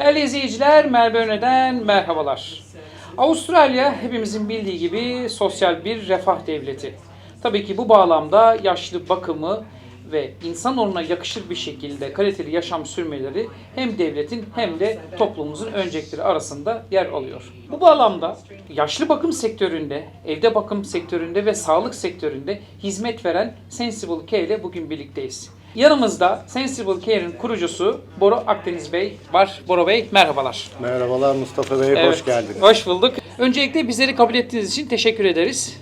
Değerli izleyiciler, Melbourne'den merhabalar. Avustralya hepimizin bildiği gibi sosyal bir refah devleti. Tabii ki bu bağlamda yaşlı bakımı ve insan onuna yakışır bir şekilde kaliteli yaşam sürmeleri hem devletin hem de toplumumuzun öncelikleri arasında yer alıyor. Bu bağlamda yaşlı bakım sektöründe, evde bakım sektöründe ve sağlık sektöründe hizmet veren Sensible Care ile bugün birlikteyiz. Yanımızda Sensible Care'in kurucusu Boro Akdeniz Bey var. Boro Bey merhabalar. Merhabalar Mustafa Bey, hoş Evet, geldiniz. Hoş bulduk. Öncelikle bizleri kabul ettiğiniz için teşekkür ederiz.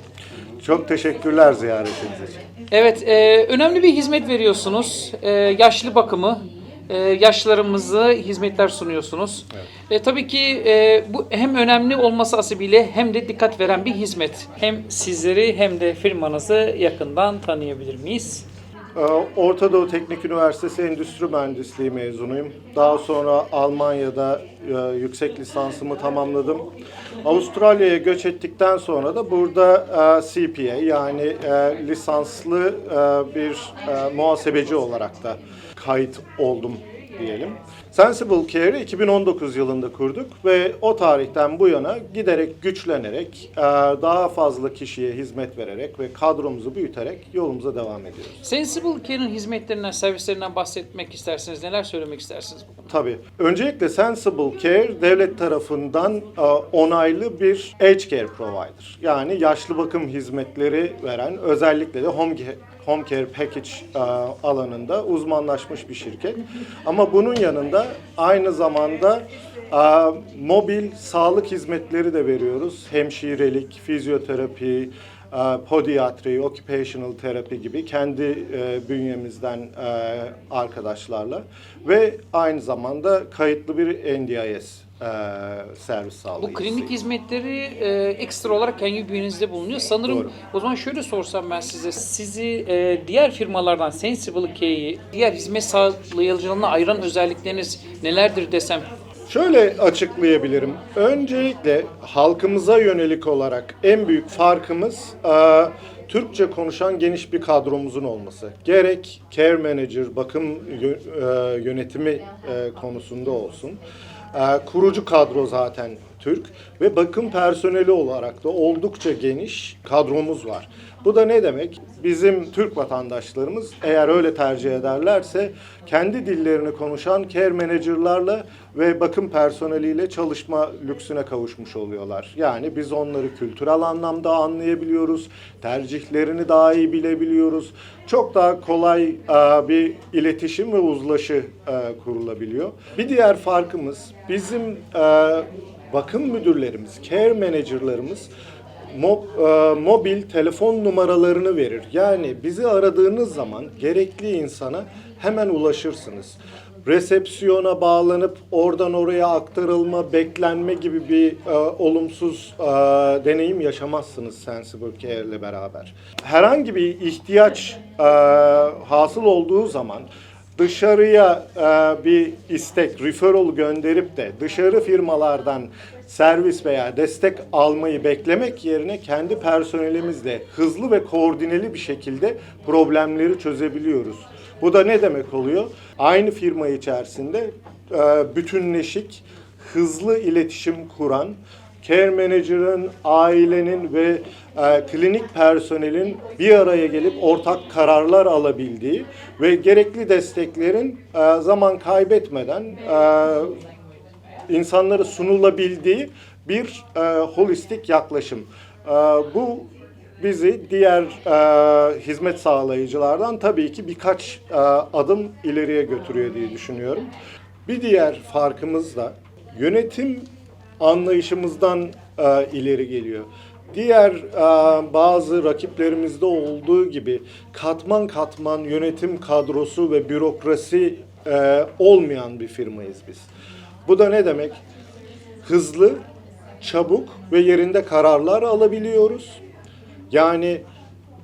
Çok teşekkürler ziyaretiniz için. Evet, e, önemli bir hizmet veriyorsunuz. E, yaşlı bakımı, e, yaşlılarımızı hizmetler sunuyorsunuz. E, tabii ki e, bu hem önemli olması hasebiyle hem de dikkat veren bir hizmet. Hem sizleri hem de firmanızı yakından tanıyabilir miyiz? Ee, Orta Doğu Teknik Üniversitesi Endüstri Mühendisliği mezunuyum. Daha sonra Almanya'da e, yüksek lisansımı tamamladım. Avustralya'ya göç ettikten sonra da burada e, CPA yani e, lisanslı bir muhasebeci olarak da kayıt oldum diyelim. Sensible Care'i 2019 yılında kurduk ve o tarihten bu yana giderek güçlenerek, e, daha fazla kişiye hizmet vererek ve kadromuzu büyüterek yolumuza devam ediyoruz. Sensible Care'in hizmetlerinden, servislerinden bahsetmek isterseniz neler söylemek istersiniz? Tabii. Öncelikle Sensible Care devlet tarafından e, onaylı bir age care provider. Yani yaşlı bakım hizmetleri veren özellikle de home home care package e, alanında uzmanlaşmış bir şirket. Ama bunun yanında aynı zamanda e, mobil sağlık hizmetleri de veriyoruz. Hemşirelik, fizyoterapi, e, podiatri, occupational therapy gibi kendi bünyemizden arkadaşlarla ve aynı zamanda kayıtlı bir NDIS e, servis Bu sağlayıcısı. klinik hizmetleri e, ekstra olarak kendi bünyenizde bulunuyor. Sanırım Doğru. o zaman şöyle sorsam ben size. Sizi e, diğer firmalardan Sensible Care'i, diğer hizmet sağlayıcılığına ayıran özellikleriniz nelerdir desem Şöyle açıklayabilirim. Öncelikle halkımıza yönelik olarak en büyük farkımız e, Türkçe konuşan geniş bir kadromuzun olması. Gerek care manager, bakım e, yönetimi e, konusunda olsun. E, kurucu kadro zaten Türk ve bakım personeli olarak da oldukça geniş kadromuz var. Bu da ne demek? Bizim Türk vatandaşlarımız eğer öyle tercih ederlerse kendi dillerini konuşan care manager'larla ve bakım personeliyle çalışma lüksüne kavuşmuş oluyorlar. Yani biz onları kültürel anlamda anlayabiliyoruz, tercihlerini daha iyi bilebiliyoruz. Çok daha kolay e, bir iletişim ve uzlaşı e, kurulabiliyor. Bir diğer farkımız bizim e, bakım müdürlerimiz, care manager'larımız Mo- e, mobil telefon numaralarını verir. Yani bizi aradığınız zaman gerekli insana hemen ulaşırsınız. Resepsiyona bağlanıp oradan oraya aktarılma, beklenme gibi bir e, olumsuz e, deneyim yaşamazsınız Sensible Care ile beraber. Herhangi bir ihtiyaç e, hasıl olduğu zaman dışarıya e, bir istek, referral gönderip de dışarı firmalardan servis veya destek almayı beklemek yerine kendi personelimizle hızlı ve koordineli bir şekilde problemleri çözebiliyoruz. Bu da ne demek oluyor? Aynı firma içerisinde e, bütünleşik, hızlı iletişim kuran, care manager'ın, ailenin ve e, klinik personelin bir araya gelip ortak kararlar alabildiği ve gerekli desteklerin e, zaman kaybetmeden insanlara sunulabildiği bir e, holistik yaklaşım. E, bu bizi diğer e, hizmet sağlayıcılardan tabii ki birkaç e, adım ileriye götürüyor diye düşünüyorum. Bir diğer farkımız da yönetim anlayışımızdan e, ileri geliyor. Diğer e, bazı rakiplerimizde olduğu gibi katman katman yönetim kadrosu ve bürokrasi e, olmayan bir firmayız biz. Bu da ne demek? Hızlı, çabuk ve yerinde kararlar alabiliyoruz. Yani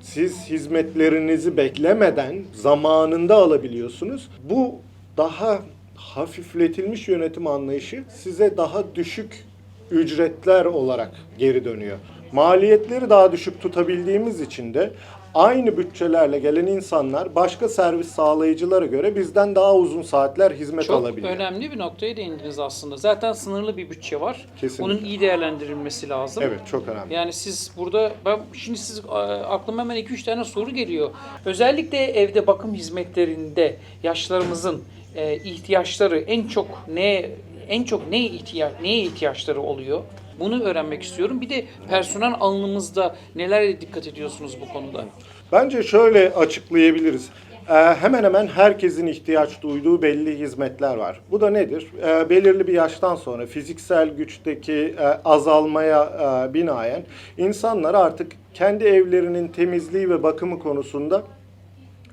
siz hizmetlerinizi beklemeden zamanında alabiliyorsunuz. Bu daha hafifletilmiş yönetim anlayışı size daha düşük ücretler olarak geri dönüyor. Maliyetleri daha düşük tutabildiğimiz için de aynı bütçelerle gelen insanlar başka servis sağlayıcılara göre bizden daha uzun saatler hizmet Çok alabiliyor. önemli bir noktaya değindiniz aslında. Zaten sınırlı bir bütçe var. Kesinlikle. Onun iyi değerlendirilmesi lazım. Evet çok önemli. Yani siz burada ben şimdi siz aklıma hemen 2-3 tane soru geliyor. Özellikle evde bakım hizmetlerinde yaşlarımızın e, ihtiyaçları en çok ne en çok ne ihtiyaç neye ihtiyaçları oluyor? Bunu öğrenmek istiyorum. Bir de personel alımımızda nelere dikkat ediyorsunuz bu konuda? Bence şöyle açıklayabiliriz. Ee, hemen hemen herkesin ihtiyaç duyduğu belli hizmetler var. Bu da nedir? Ee, belirli bir yaştan sonra fiziksel güçteki e, azalmaya e, binaen insanlar artık kendi evlerinin temizliği ve bakımı konusunda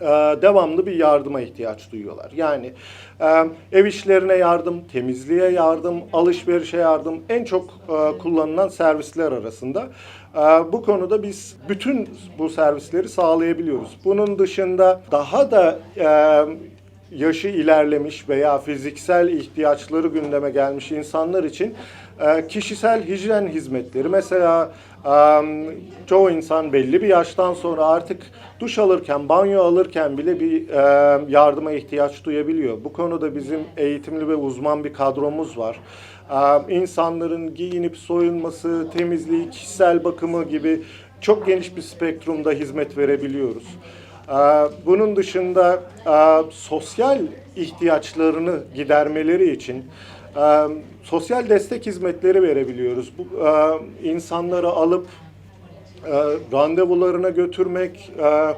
e, devamlı bir yardıma ihtiyaç duyuyorlar. Yani e, ev işlerine yardım, temizliğe yardım, alışverişe yardım en çok e, kullanılan servisler arasında. Bu konuda biz bütün bu servisleri sağlayabiliyoruz. Bunun dışında daha da e, yaşı ilerlemiş veya fiziksel ihtiyaçları gündeme gelmiş insanlar için kişisel hijyen hizmetleri mesela çoğu insan belli bir yaştan sonra artık duş alırken, banyo alırken bile bir yardıma ihtiyaç duyabiliyor. Bu konuda bizim eğitimli ve uzman bir kadromuz var. İnsanların giyinip soyunması, temizliği, kişisel bakımı gibi çok geniş bir spektrumda hizmet verebiliyoruz. Ee, Bunun dışında sosyal ihtiyaçlarını gidermeleri için e, sosyal destek hizmetleri verebiliyoruz. Bu e, insanları alıp e, randevularına götürmek, e, e,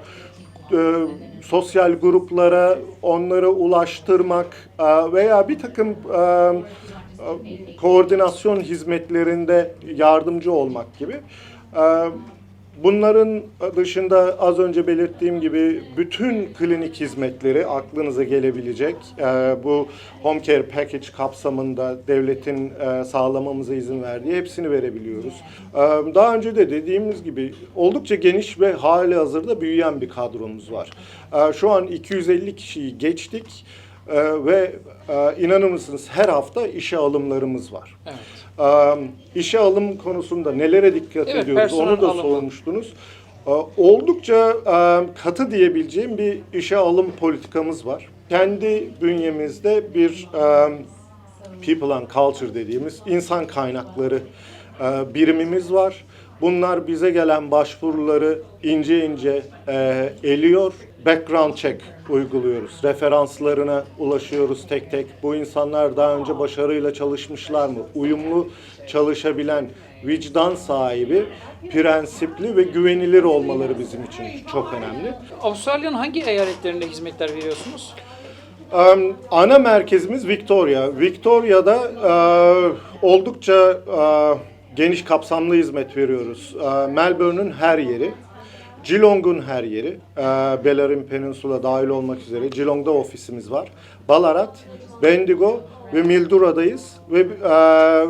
sosyal gruplara onları ulaştırmak e, veya bir takım e, koordinasyon hizmetlerinde yardımcı olmak gibi. E, Bunların dışında az önce belirttiğim gibi bütün klinik hizmetleri aklınıza gelebilecek. e, bu Home Care Package kapsamında devletin e, sağlamamıza izin verdiği hepsini verebiliyoruz. E, Daha önce de dediğimiz gibi oldukça geniş ve hali hazırda büyüyen bir kadromuz var. E, Şu an 250 kişiyi geçtik. Ee, ve e, inanır mısınız her hafta işe alımlarımız var. Evet. Ee, işe alım konusunda nelere dikkat Evet, ediyoruz onu da alımı. sormuştunuz. Ee, oldukça e, katı diyebileceğim bir işe alım politikamız var. Kendi bünyemizde bir e, people and culture dediğimiz insan kaynakları e, birimimiz var. Bunlar bize gelen başvuruları ince ince e, eliyor. Background check uyguluyoruz. Referanslarına ulaşıyoruz tek tek. Bu insanlar daha önce başarıyla çalışmışlar mı? Uyumlu çalışabilen, vicdan sahibi, prensipli ve güvenilir olmaları bizim için çok önemli. Avustralya'nın hangi eyaletlerinde hizmetler veriyorsunuz? Em, ana merkezimiz Victoria. Victoria'da e, oldukça e, geniş kapsamlı hizmet veriyoruz. E, Melbourne'ün her yeri, Geelong'un her yeri, e, Bellarine Peninsula dahil olmak üzere Geelong'da ofisimiz var. Ballarat, Bendigo ve Mildura'dayız ve e,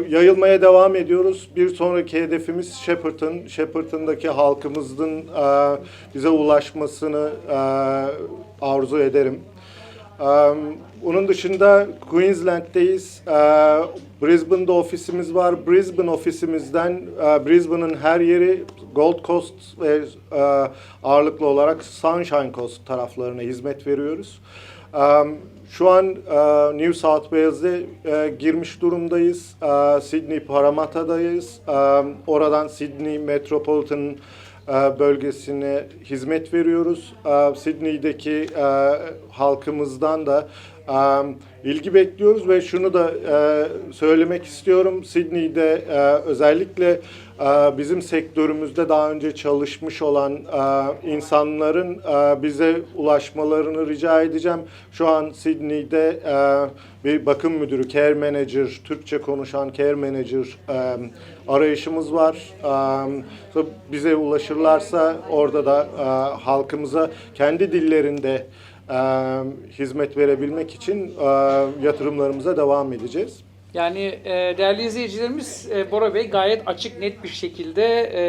yayılmaya devam ediyoruz. Bir sonraki hedefimiz Shepparton. Shepparton'daki halkımızın e, bize ulaşmasını e, arzu ederim. Um, onun dışında Queensland'deyiz. Ee, Brisbane'da ofisimiz var. Brisbane ofisimizden e, Brisbane'ın her yeri Gold Coast ve e, ağırlıklı olarak Sunshine Coast taraflarına hizmet veriyoruz. Um, şu an e, New South Wales'e e, girmiş durumdayız. E, Sydney Parramatta'dayız. E, oradan Sydney Metropolitan e, bölgesine hizmet veriyoruz. E, Sydney'deki e, halkımızdan da e, ilgi bekliyoruz ve şunu da e, söylemek istiyorum. Sydney'de e, özellikle e, bizim sektörümüzde daha önce çalışmış olan e, insanların e, bize ulaşmalarını rica edeceğim. Şu an Sydney'de e, bir bakım müdürü, care manager, Türkçe konuşan care manager arayışımız var. Bize ulaşırlarsa orada da halkımıza kendi dillerinde hizmet verebilmek için yatırımlarımıza devam edeceğiz. Yani e, değerli izleyicilerimiz e, Bora Bey gayet açık net bir şekilde e,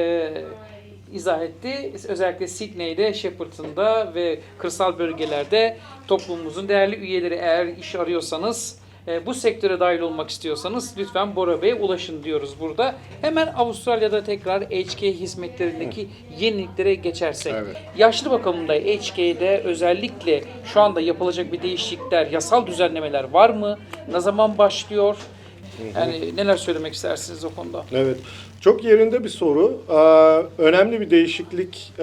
izah etti. Özellikle Sydney'de, Shepparton'da ve kırsal bölgelerde toplumumuzun değerli üyeleri eğer iş arıyorsanız e, bu sektöre dahil olmak istiyorsanız lütfen Bora Bey'e ulaşın diyoruz burada. Hemen Avustralya'da tekrar HK hizmetlerindeki yeniliklere geçersek. Evet. Yaşlı bakımında HK'de özellikle şu anda yapılacak bir değişiklikler, yasal düzenlemeler var mı? Ne zaman başlıyor? Yani neler söylemek istersiniz o konuda? Evet. Çok yerinde bir soru. Ee, önemli bir değişiklik e,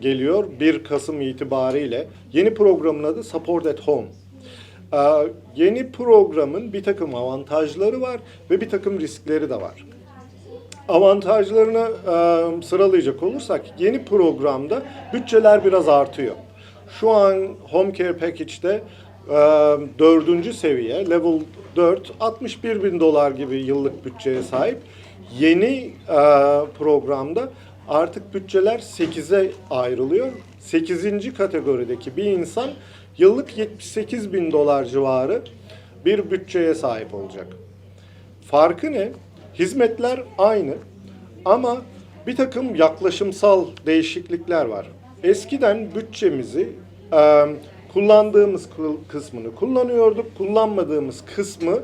geliyor 1 Kasım itibariyle. Yeni programın adı Support at Home. Ee, yeni programın bir takım avantajları var ve bir takım riskleri de var. Avantajlarını e, sıralayacak olursak yeni programda bütçeler biraz artıyor. Şu an Home Care Package'de dördüncü seviye level 4 61 bin dolar gibi yıllık bütçeye sahip. Yeni programda artık bütçeler 8'e ayrılıyor. 8. kategorideki bir insan yıllık 78 bin dolar civarı bir bütçeye sahip olacak. Farkı ne? Hizmetler aynı ama bir takım yaklaşımsal değişiklikler var. Eskiden bütçemizi e, kullandığımız kı- kısmını kullanıyorduk, kullanmadığımız kısmı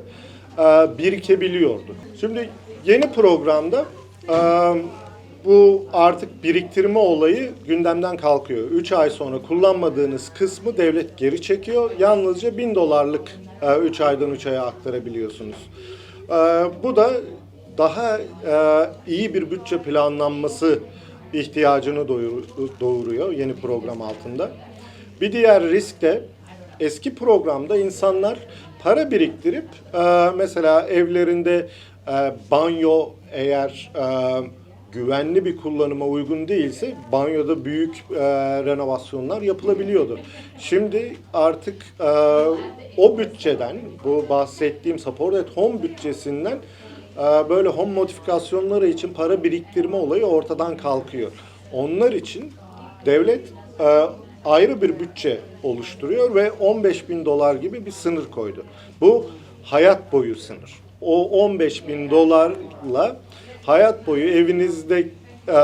e, birikebiliyorduk. Şimdi yeni programda e, bu artık biriktirme olayı gündemden kalkıyor. 3 ay sonra kullanmadığınız kısmı devlet geri çekiyor. Yalnızca 1000 dolarlık 3 aydan 3 aya aktarabiliyorsunuz. Bu da daha e, iyi bir bütçe planlanması ihtiyacını doğuruyor yeni program altında. Bir diğer risk de eski programda insanlar para biriktirip e, mesela evlerinde e, banyo eğer e, güvenli bir kullanıma uygun değilse banyoda büyük renovasyonlar yapılabiliyordu. Şimdi artık o bütçeden, bu bahsettiğim Support at Home bütçesinden böyle home modifikasyonları için para biriktirme olayı ortadan kalkıyor. Onlar için devlet ayrı bir bütçe oluşturuyor ve 15 bin dolar gibi bir sınır koydu. Bu hayat boyu sınır. O 15 bin dolarla hayat boyu evinizde e,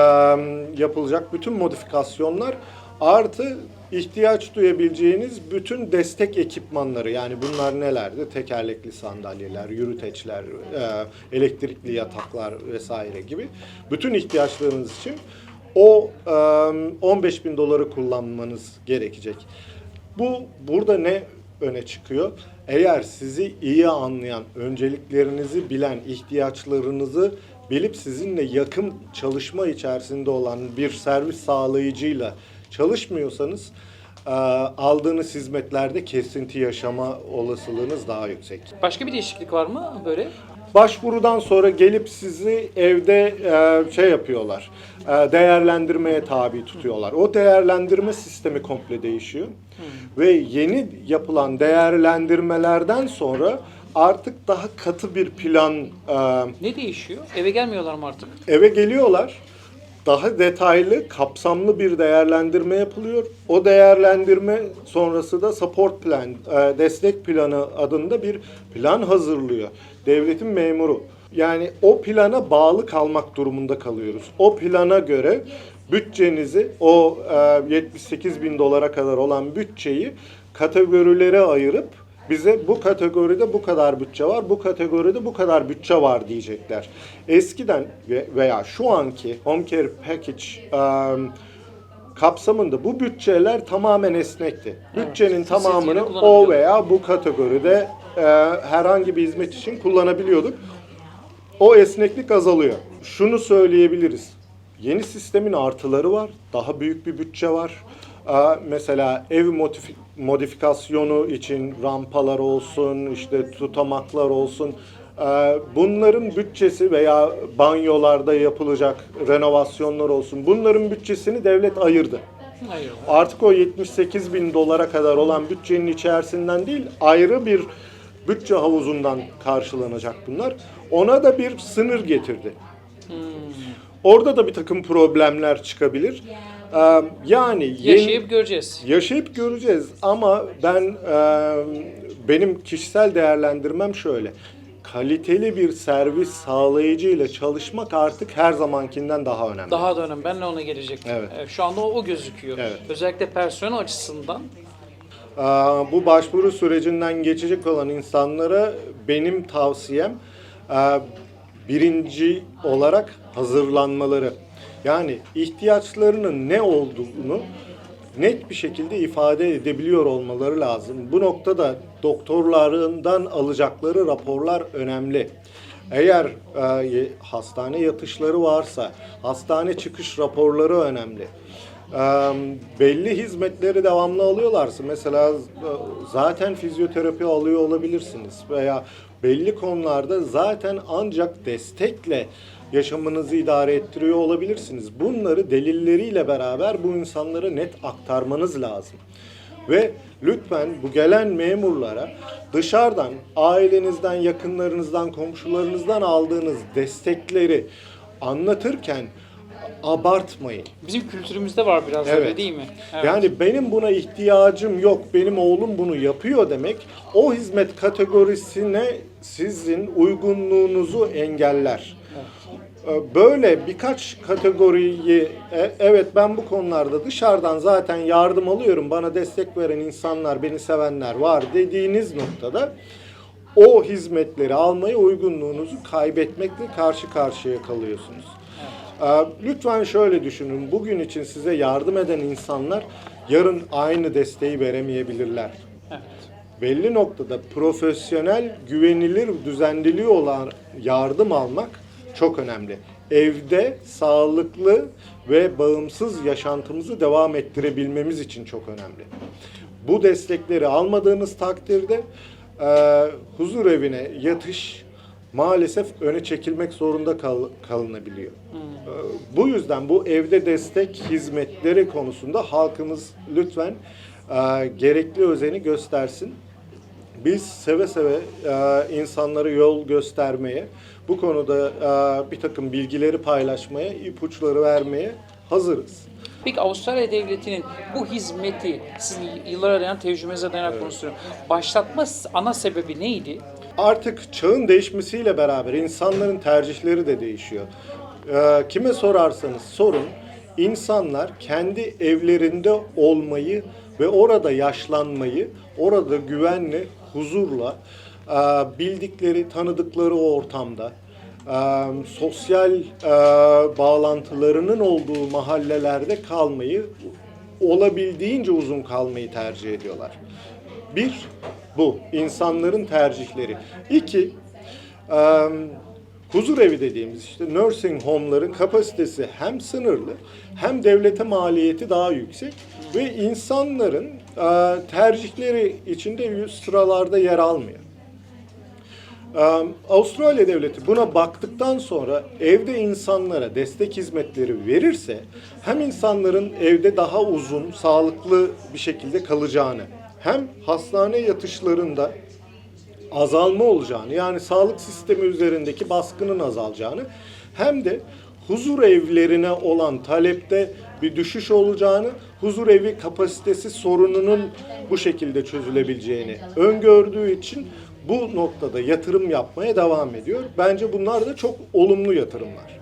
yapılacak bütün modifikasyonlar artı ihtiyaç duyabileceğiniz bütün destek ekipmanları yani bunlar nelerdi? Tekerlekli sandalyeler, yürüteçler, e, elektrikli yataklar vesaire gibi bütün ihtiyaçlarınız için o e, 15 bin doları kullanmanız gerekecek. Bu burada ne öne çıkıyor? Eğer sizi iyi anlayan, önceliklerinizi bilen, ihtiyaçlarınızı bilip sizinle yakın çalışma içerisinde olan bir servis sağlayıcıyla çalışmıyorsanız aldığınız hizmetlerde kesinti yaşama olasılığınız daha yüksek. Başka bir değişiklik var mı böyle? Başvurudan sonra gelip sizi evde e, şey yapıyorlar, e, değerlendirmeye tabi tutuyorlar. O değerlendirme sistemi komple değişiyor. Ve yeni yapılan değerlendirmelerden sonra artık daha katı bir plan e, Ne değişiyor? Eve gelmiyorlar mı artık? eve geliyorlar. Daha detaylı, kapsamlı bir değerlendirme yapılıyor. O değerlendirme sonrası da support plan, e, destek planı adında bir plan hazırlıyor. Devletin memuru. Yani o plana bağlı kalmak durumunda kalıyoruz. O plana göre bütçenizi, o e, 78 bin dolara kadar olan bütçeyi kategorilere ayırıp bize bu kategoride bu kadar bütçe var, bu kategoride bu kadar bütçe var diyecekler. Eskiden ve- veya şu anki Home Care Package um, kapsamında bu bütçeler tamamen esnekti. Bütçenin istediğini tamamını o veya bu kategoride e, herhangi bir hizmet için kullanabiliyorduk. O esneklik azalıyor. Şunu söyleyebiliriz. Yeni sistemin artıları var. Daha büyük bir bütçe var. Mesela ev modifi- modifikasyonu için rampalar olsun, işte tutamaklar olsun. Bunların bütçesi veya banyolarda yapılacak renovasyonlar olsun. Bunların bütçesini devlet ayırdı. Hayır. Artık o 78 bin dolara kadar olan bütçenin içerisinden değil ayrı bir bütçe havuzundan karşılanacak bunlar. Ona da bir sınır getirdi. Orada da bir takım problemler çıkabilir. Ee, yani yeni- Yaşayıp göreceğiz. yaşayıp göreceğiz ama ben e, benim kişisel değerlendirmem şöyle. Kaliteli bir servis sağlayıcıyla çalışmak artık her zamankinden daha önemli. Daha da önemli. Ben de ona gelecektim. Evet. Evet, Şu anda o, o gözüküyor. Evet. Özellikle personel açısından Ee, Bu başvuru sürecinden geçecek olan insanlara benim tavsiyem e, birinci olarak hazırlanmaları. Yani ihtiyaçlarının ne olduğunu net bir şekilde ifade edebiliyor olmaları lazım. Bu noktada doktorlarından alacakları raporlar önemli. Eğer e, hastane yatışları varsa hastane çıkış raporları önemli. E, belli hizmetleri devamlı alıyorlarsa mesela e, zaten fizyoterapi alıyor olabilirsiniz veya belli konularda zaten ancak destekle yaşamınızı idare ettiriyor olabilirsiniz. Bunları delilleriyle beraber bu insanlara net aktarmanız lazım. Ve lütfen bu gelen memurlara dışarıdan, ailenizden, yakınlarınızdan, komşularınızdan aldığınız destekleri anlatırken abartmayın. Bizim kültürümüzde var biraz Evet. öyle değil mi? Evet. Yani benim buna ihtiyacım yok, benim oğlum bunu yapıyor demek o hizmet kategorisine sizin uygunluğunuzu engeller. Ee, Böyle birkaç kategoriyi e, evet ben bu konularda dışarıdan zaten yardım alıyorum bana destek veren insanlar beni sevenler var dediğiniz noktada o hizmetleri almaya uygunluğunuzu kaybetmekle karşı karşıya kalıyorsunuz. Ee, Lütfen şöyle düşünün. Bugün için size yardım eden insanlar yarın aynı desteği veremeyebilirler. Evet. Belli noktada profesyonel, güvenilir, düzenliliği olan yardım almak çok önemli. Evde sağlıklı ve bağımsız yaşantımızı devam ettirebilmemiz için çok önemli. Bu destekleri almadığınız takdirde e, huzur evine yatış maalesef öne çekilmek zorunda kal- kalınabiliyor. E, bu yüzden bu evde destek hizmetleri konusunda halkımız lütfen e, gerekli özeni göstersin. Biz seve seve e, insanlara yol göstermeye, bu konuda e, bir takım bilgileri paylaşmaya, ipuçları vermeye hazırız. Peki Avustralya Devleti'nin bu hizmeti sizin yıllara dayanan tecrübenize dayanarak bunu soruyorum. Başlatma ana sebebi neydi? Artık çağın değişmesiyle beraber insanların tercihleri de değişiyor. E, kime sorarsanız sorun, insanlar kendi evlerinde olmayı ve orada yaşlanmayı, orada güvenle, huzurla, e, bildikleri, tanıdıkları o ortamda, sosyal bağlantılarının olduğu mahallelerde kalmayı, olabildiğince uzun kalmayı tercih ediyorlar. Bir, bu insanların tercihleri. İki, e, huzur evi dediğimiz işte nursing home'ların kapasitesi hem sınırlı hem devlete maliyeti daha yüksek ve insanların tercihleri içinde yüz sıralarda yer almıyor. Avustralya devleti buna baktıktan sonra evde insanlara destek hizmetleri verirse hem insanların evde daha uzun, sağlıklı bir şekilde kalacağını hem hastane yatışlarında azalma olacağını yani sağlık sistemi üzerindeki baskının azalacağını hem de huzur evlerine olan talepte bir düşüş olacağını, huzur evi kapasitesi sorununun bu şekilde çözülebileceğini öngördüğü için bu noktada yatırım yapmaya devam ediyor. Bence bunlar da çok olumlu yatırımlar.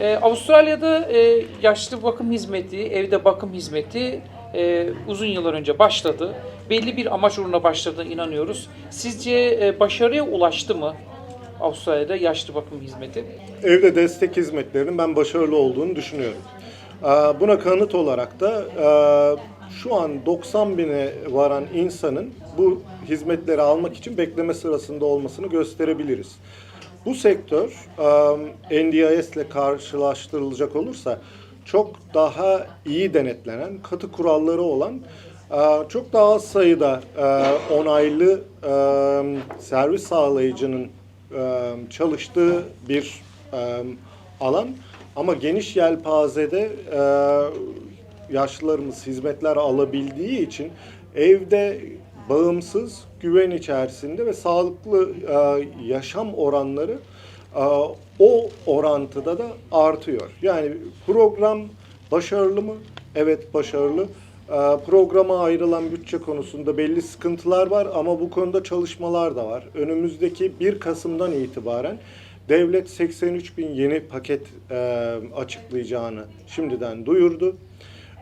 Ee, Avustralya'da e, yaşlı bakım hizmeti, evde bakım hizmeti e, uzun yıllar önce başladı. Belli bir amaç uğruna başladığına inanıyoruz. Sizce e, başarıya ulaştı mı Avustralya'da yaşlı bakım hizmeti? Evde destek hizmetlerinin ben başarılı olduğunu düşünüyorum. Ee, Buna kanıt olarak da e, şu an 90 bine varan insanın bu hizmetleri almak için bekleme sırasında olmasını gösterebiliriz. Bu sektör NDIS ile karşılaştırılacak olursa çok daha iyi denetlenen, katı kuralları olan, çok daha az sayıda onaylı servis sağlayıcının çalıştığı bir alan ama geniş yelpazede yaşlılarımız hizmetler alabildiği için evde bağımsız, güven içerisinde ve sağlıklı e, yaşam oranları e, o orantıda da artıyor. Yani program başarılı mı? Evet başarılı. E, Programa ayrılan bütçe konusunda belli sıkıntılar var ama bu konuda çalışmalar da var. Önümüzdeki 1 Kasım'dan itibaren devlet 83 bin yeni paket e, açıklayacağını şimdiden duyurdu.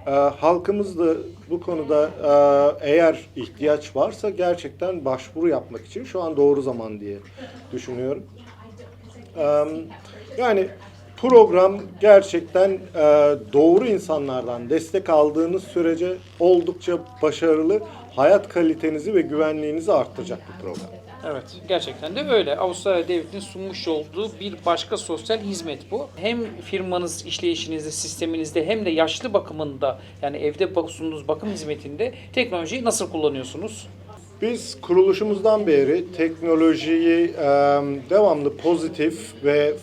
E, halkımız da bu konuda e, eğer ihtiyaç varsa gerçekten başvuru yapmak için şu an doğru zaman diye düşünüyorum. E, yani program gerçekten e, doğru insanlardan destek aldığınız sürece oldukça başarılı, hayat kalitenizi ve güvenliğinizi arttıracak bir program. Evet, gerçekten de öyle. Avustralya Devleti'nin sunmuş olduğu bir başka sosyal hizmet bu. Hem firmanız işleyişinizde, sisteminizde hem de yaşlı bakımında yani evde sunduğunuz bakım hizmetinde teknolojiyi nasıl kullanıyorsunuz? Biz kuruluşumuzdan beri teknolojiyi e, devamlı pozitif ve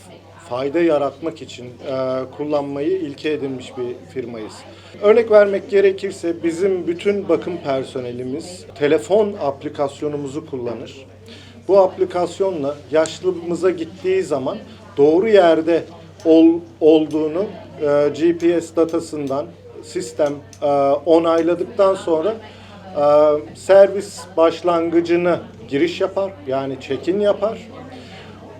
fayda yaratmak için e, kullanmayı ilke edinmiş bir firmayız. Örnek vermek gerekirse bizim bütün bakım personelimiz telefon aplikasyonumuzu kullanır. Bu aplikasyonla yaşlımıza gittiği zaman doğru yerde ol, olduğunu e, GPS datasından sistem e, onayladıktan sonra e, servis başlangıcını giriş yapar yani check-in yapar.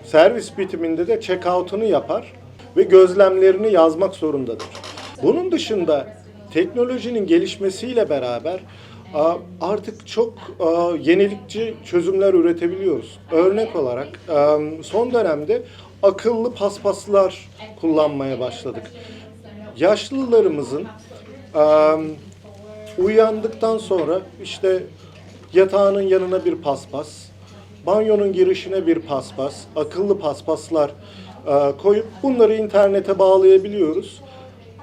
Servis bitiminde de check-out'unu yapar ve gözlemlerini yazmak zorundadır. Bunun dışında teknolojinin gelişmesiyle beraber artık çok yenilikçi çözümler üretebiliyoruz. Örnek olarak son dönemde akıllı paspaslar kullanmaya başladık. Yaşlılarımızın uyandıktan sonra işte yatağının yanına bir paspas, banyonun girişine bir paspas, akıllı paspaslar koyup bunları internete bağlayabiliyoruz.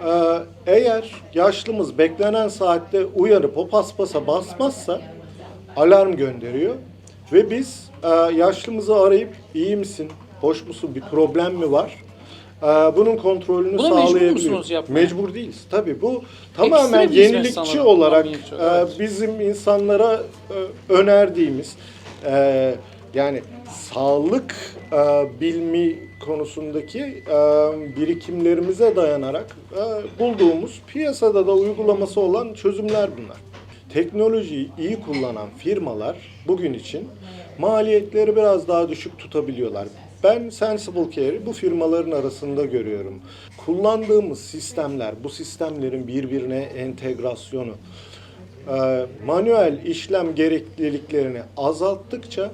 E, eğer yaşlımız beklenen saatte uyanıp o paspasa basmazsa alarm gönderiyor ve biz e, yaşlımızı arayıp iyi misin, hoş musun, bir problem mi var? E, bunun kontrolünü Buna mecbur sağlayabiliyoruz. yapmaya? Mecbur değiliz. Tabii bu tamamen yenilikçi olarak e, evet. bizim insanlara e, önerdiğimiz e, yani sağlık e, bilmi konusundaki birikimlerimize dayanarak bulduğumuz piyasada da uygulaması olan çözümler bunlar. Teknolojiyi iyi kullanan firmalar bugün için maliyetleri biraz daha düşük tutabiliyorlar. Ben Sensible Care'i bu firmaların arasında görüyorum. Kullandığımız sistemler, bu sistemlerin birbirine entegrasyonu, manuel işlem gerekliliklerini azalttıkça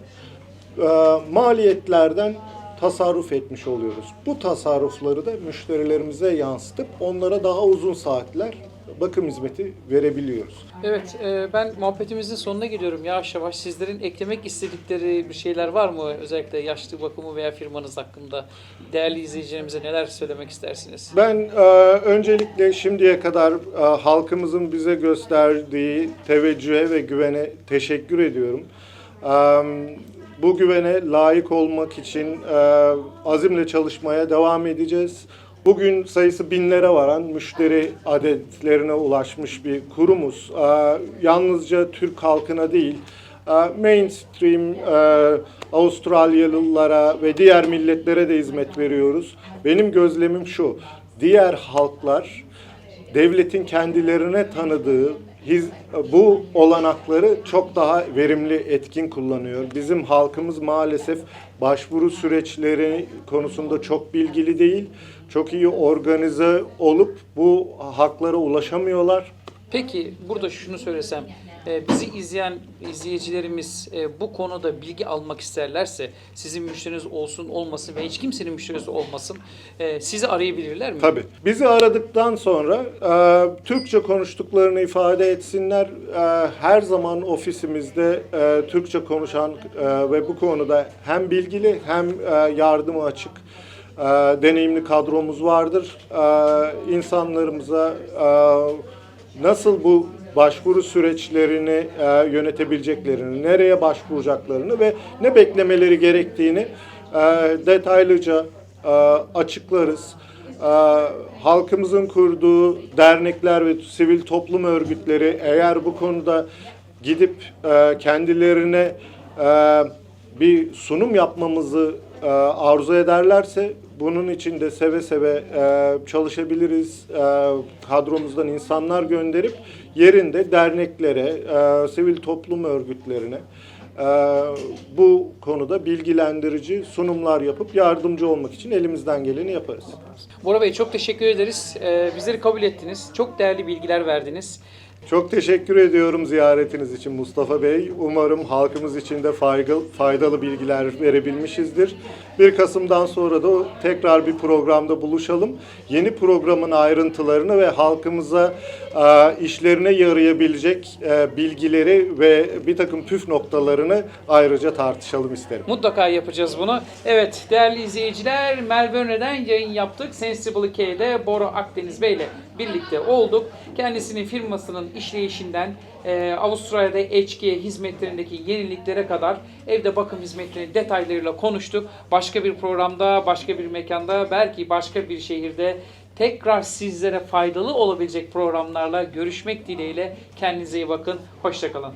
maliyetlerden tasarruf etmiş oluyoruz. Bu tasarrufları da müşterilerimize yansıtıp onlara daha uzun saatler bakım hizmeti verebiliyoruz. Evet, e, ben muhabbetimizin sonuna geliyorum yavaş yavaş. Sizlerin eklemek istedikleri bir şeyler var mı? Özellikle yaşlı bakımı veya firmanız hakkında. Değerli izleyicilerimize neler söylemek istersiniz? Ben e, öncelikle şimdiye kadar e, halkımızın bize gösterdiği teveccühe ve güvene teşekkür ediyorum. E, bu güvene layık olmak için e, azimle çalışmaya devam edeceğiz. Bugün sayısı binlere varan müşteri adetlerine ulaşmış bir kurumuz. E, yalnızca Türk halkına değil, e, mainstream e, Avustralyalılara ve diğer milletlere de hizmet veriyoruz. Benim gözlemim şu, diğer halklar devletin kendilerine tanıdığı hiz- bu olanakları çok daha verimli, etkin kullanıyor. Bizim halkımız maalesef başvuru süreçleri konusunda çok bilgili değil, çok iyi organize olup bu haklara ulaşamıyorlar. Peki burada şunu söylesem, bizi izleyen izleyicilerimiz e, bu konuda bilgi almak isterlerse, sizin müşteriniz olsun olmasın ve hiç kimsenin müşterisi olmasın, e, sizi arayabilirler mi? Tabii. Bizi aradıktan sonra e, Türkçe konuştuklarını ifade etsinler. Her zaman ofisimizde Türkçe konuşan ve bu konuda hem bilgili hem yardıma açık deneyimli kadromuz vardır. E, insanlarımıza e, nasıl bu başvuru süreçlerini e, yönetebileceklerini, nereye başvuracaklarını ve ne beklemeleri gerektiğini e, detaylıca e, açıklarız. E, halkımızın kurduğu dernekler ve sivil toplum örgütleri eğer bu konuda gidip e, kendilerine e, bir sunum yapmamızı e, arzu ederlerse bunun için de seve seve e, çalışabiliriz. E, kadromuzdan insanlar gönderip yerinde derneklere, e, sivil toplum örgütlerine e, bu konuda bilgilendirici sunumlar yapıp yardımcı olmak için elimizden geleni yaparız. Bora Bey çok teşekkür ederiz. Ee, bizleri kabul ettiniz. Çok değerli bilgiler verdiniz. Çok teşekkür ediyorum ziyaretiniz için Mustafa Bey. Umarım halkımız için de faydalı, bilgiler verebilmişizdir. 1 Kasım'dan sonra da tekrar bir programda buluşalım. Yeni programın ayrıntılarını ve halkımıza işlerine yarayabilecek e, bilgileri ve bir takım püf noktalarını ayrıca tartışalım isterim. Mutlaka yapacağız bunu. Evet değerli izleyiciler Melbourne'den yayın yaptık. Sensible K'de Bora Akdeniz Bey ile birlikte olduk. Kendisinin firmasının işleyişinden e, Avustralya'da HG hizmetlerindeki yeniliklere kadar evde bakım hizmetlerinin detaylarıyla konuştuk. Başka bir programda, başka bir mekanda, belki başka bir şehirde tekrar sizlere faydalı olabilecek programlarla görüşmek dileğiyle. Kendinize iyi bakın. Hoşçakalın.